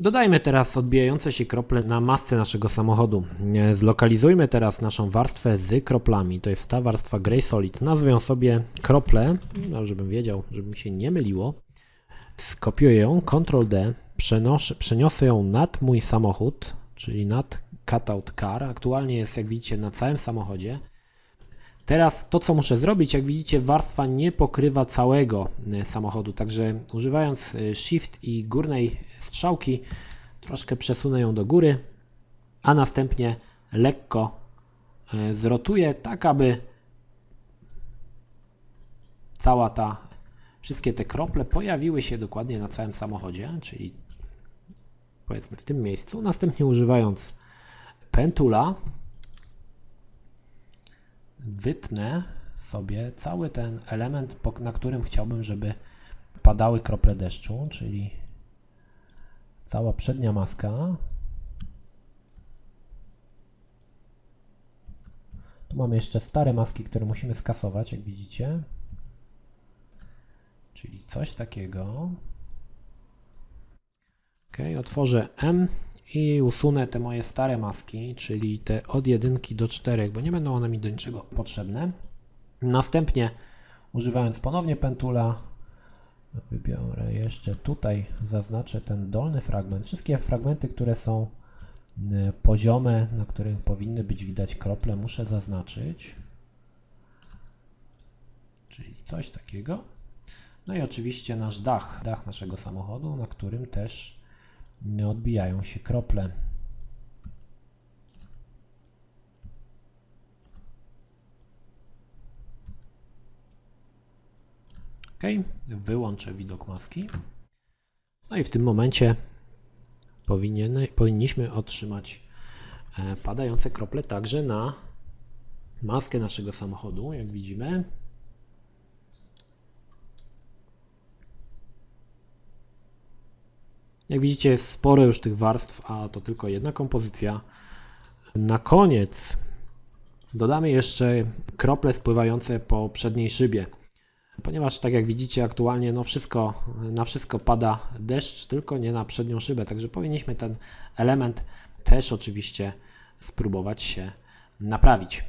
Dodajmy teraz odbijające się krople na masce naszego samochodu. Zlokalizujmy teraz naszą warstwę z kroplami. To jest ta warstwa Grey Solid. Nazwę ją sobie krople, no, żebym wiedział, żeby mi się nie myliło. Skopiuję ją, Ctrl D, przenoszę, przeniosę ją nad mój samochód, czyli nad cutout car. Aktualnie jest, jak widzicie, na całym samochodzie. Teraz to, co muszę zrobić, jak widzicie, warstwa nie pokrywa całego e, samochodu, także używając e, Shift i górnej strzałki, troszkę przesunę ją do góry, a następnie lekko e, zrotuję, tak aby cała ta, wszystkie te krople pojawiły się dokładnie na całym samochodzie, czyli powiedzmy w tym miejscu. Następnie używając pentula, wytnę sobie cały ten element, na którym chciałbym, żeby padały krople deszczu, czyli cała przednia maska. Tu mamy jeszcze stare maski, które musimy skasować, jak widzicie. Czyli coś takiego. Ok, otworzę M i usunę te moje stare maski, czyli te od 1 do 4, bo nie będą one mi do niczego potrzebne. Następnie używając ponownie pentula, wybiorę jeszcze tutaj, zaznaczę ten dolny fragment. Wszystkie fragmenty, które są y, poziome, na których powinny być widać krople, muszę zaznaczyć. Czyli coś takiego. No i oczywiście nasz dach, dach naszego samochodu, na którym też odbijają się krople. Ok, wyłączę widok maski. No i w tym momencie powinien, powinniśmy otrzymać e, padające krople także na maskę naszego samochodu, jak widzimy. Jak widzicie, jest sporo już tych warstw, a to tylko jedna kompozycja. Na koniec dodamy jeszcze krople spływające po przedniej szybie. Ponieważ, tak jak widzicie, aktualnie no wszystko, na wszystko pada deszcz, tylko nie na przednią szybę. Także powinniśmy ten element też oczywiście spróbować się naprawić.